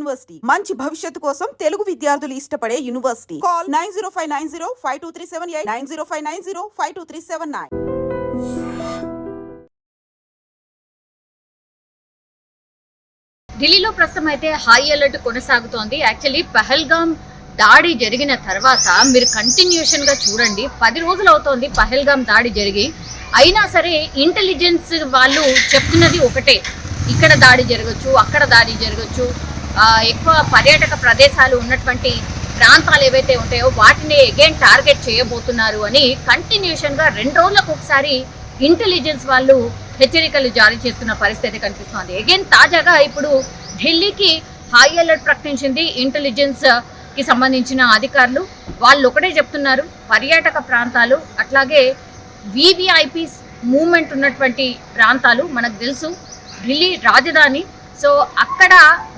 University. మంచి భవిష్యత్తు కోసం తెలుగు విద్యార్థులు ఇష్టపడే university. Call nine zero five nine zero five two three seven eight nine zero five nine zero five two three seven nine. ఢిల్లీలో ప్రస్తుతం అయితే హై అలర్ట్ కొనసాగుతోంది. యాక్చువల్లీ పహల్గామ్ దాడి జరిగిన తర్వాత మీరు కంటిన్యూషన్గా చూడండి. పది రోజులు అవుతోంది పహల్గామ్ దాడి జరిగి. అయినా సరే ఇంటెలిజెన్స్ వాళ్ళు చెప్తున్నది ఒకటే. ఇక్కడ దాడి జరగచ్చు అక్కడ దాడి జరగచ్చు. ఎక్కువ పర్యాటక ప్రదేశాలు ఉన్నటువంటి ప్రాంతాలు ఏవైతే ఉంటాయో వాటిని అగైన్ టార్గెట్ చేయబోతున్నారు అని కంటిన్యూషన్గా రెండు రోజులకు ఒకసారి ఇంటెలిజెన్స్ వాళ్ళు హెచ్చరికలు జారీ చేస్తున్న పరిస్థితి కనిపిస్తోంది. అగైన్ తాజాగా ఇప్పుడు ఢిల్లీకి హై అలర్ట్ ప్రకటించింది ఇంటెలిజెన్స్కి సంబంధించిన అధికారులు. వాళ్ళు ఒకటే చెప్తున్నారు పర్యాటక ప్రాంతాలు అట్లాగే వివిఐపీస్ మూమెంట్ ఉన్నటువంటి ప్రాంతాలు మనకు తెలుసు. ఢిల్లీ రాజధాని సో అక్కడ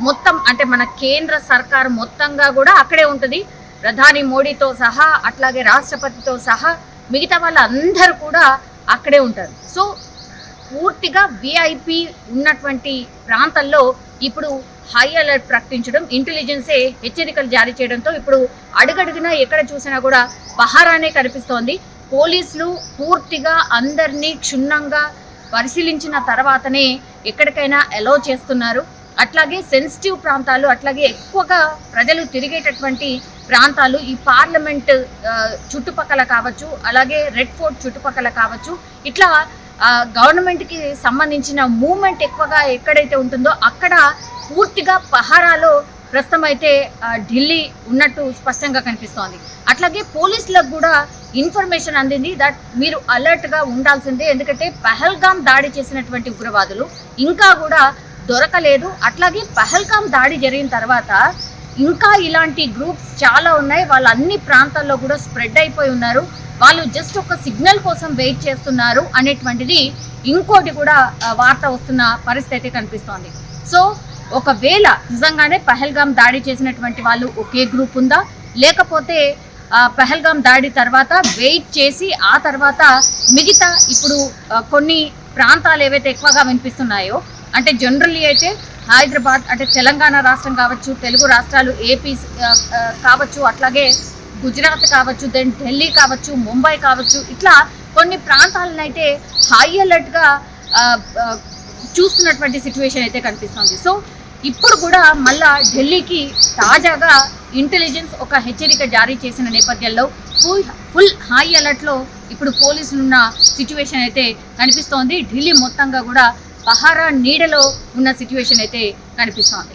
మొత్తం అంటే మన కేంద్ర సర్కార్ మొత్తంగా కూడా అక్కడే ఉంటుంది. ప్రధాని మోడీతో సహా అట్లాగే రాష్ట్రపతితో సహా మిగతా వాళ్ళందరూ కూడా అక్కడే ఉంటారు. సో పూర్తిగా విఐపి ఉన్నటువంటి ప్రాంతాల్లో ఇప్పుడు హై అలర్ట్ ప్రకటించడం ఇంటెలిజెన్సే హెచ్చరికలు జారీ చేయడంతో ఇప్పుడు అడుగడుగునా ఎక్కడ చూసినా కూడా పహారానే కనిపిస్తోంది. పోలీసులు పూర్తిగా అందరినీ క్షుణ్ణంగా పరిశీలించిన తర్వాతనే ఎక్కడికైనా అలో చేస్తున్నారు. అట్లాగే సెన్సిటివ్ ప్రాంతాలు అట్లాగే ఎక్కువగా ప్రజలు తిరిగేటటువంటి ప్రాంతాలు ఈ పార్లమెంట్ చుట్టుపక్కల కావచ్చు అలాగే రెడ్ ఫోర్ట్ చుట్టుపక్కల కావచ్చు. ఇట్లా గవర్నమెంట్కి సంబంధించిన మూమెంట్ ఎక్కువగా ఎక్కడైతే ఉంటుందో అక్కడ పూర్తిగా పహారాలో ప్రస్తుతం అయితే ఢిల్లీ ఉన్నట్టు స్పష్టంగా కనిపిస్తోంది. అట్లాగే పోలీసులకు కూడా ఇన్ఫర్మేషన్ అందింది దట్ మీరు అలర్ట్గా ఉండాల్సిందే. ఎందుకంటే పహల్గామ్ దాడి చేసినటువంటి ఉగ్రవాదులు ఇంకా కూడా దొరకలేదు. అట్లాగే పహల్గామ్ దాడి జరిగిన తర్వాత ఇంకా ఇలాంటి గ్రూప్స్ చాలా ఉన్నాయి. వాళ్ళు అన్ని ప్రాంతాల్లో కూడా స్ప్రెడ్ అయిపోయి ఉన్నారు. వాళ్ళు జస్ట్ ఒక సిగ్నల్ కోసం వెయిట్ చేస్తున్నారు అనేటువంటిది ఇంకోటి కూడా వార్త వస్తున్న పరిస్థితి కనిపిస్తోంది. సో ఒకవేళ నిజంగానే పహల్గామ్ దాడి చేసినటువంటి వాళ్ళు ఒకే గ్రూప్ ఉందా? లేకపోతే ఆ, దాడి తర్వాత వెయిట్ చేసి ఆ తర్వాత మిగతా ఇప్పుడు కొన్ని ప్రాంతాలు ఏవైతే ఎక్కువగా వినిపిస్తున్నాయో అంటే జనరల్లీ అయితే హైదరాబాద్ అంటే తెలంగాణ రాష్ట్రం కావచ్చు తెలుగు రాష్ట్రాలు ఏపీ కావచ్చు అట్లాగే గుజరాత్ కావచ్చు దెన్ ఢిల్లీ కావచ్చు ముంబై కావచ్చు ఇట్లా కొన్ని ప్రాంతాలను అయితే హై అలర్ట్గా చూస్తున్నటువంటి సిచ్యువేషన్ అయితే కనిపిస్తుంది. సో ఇప్పుడు కూడా మళ్ళా ఢిల్లీకి తాజాగా ఇంటెలిజెన్స్ ఒక హెచ్చరిక జారీ చేసిన నేపథ్యంలో ఫుల్ ఫుల్ హై అలర్ట్లో ఇప్పుడు పోలీసులున్న సిచ్యువేషన్ అయితే కనిపిస్తోంది. ఢిల్లీ మొత్తంగా కూడా పహారా నీడలో ఉన్న సిచ్యువేషన్ అయితే కనిపిస్తోంది.